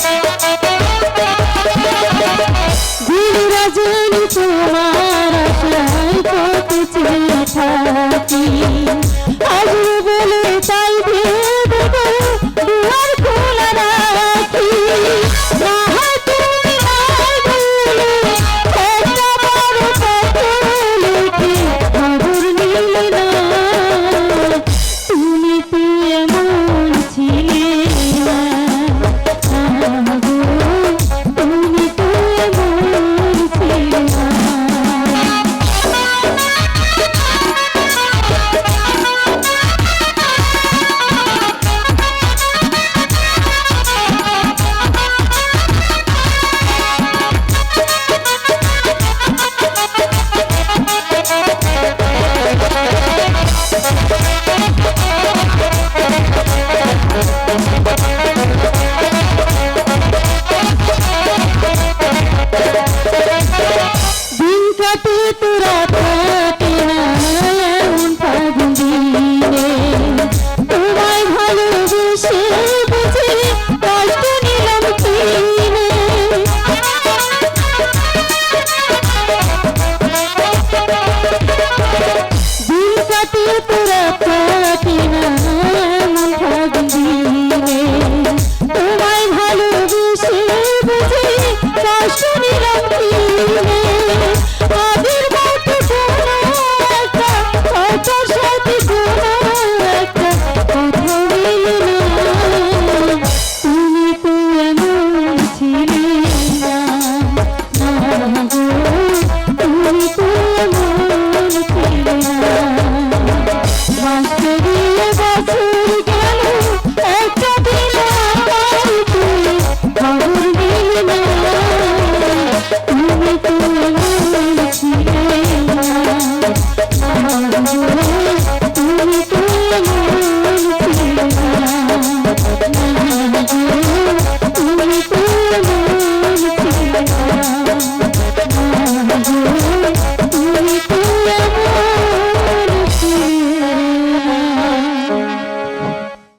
Thank you. দিন কাটে তোরা কাটে না এমন ফাগুন দিনে তোমায় ভালোবেসে বুঝে কষ্ট নিলাম কিনে দিন কাটে তোরা কাটে না। অষ্টমী রাত্রি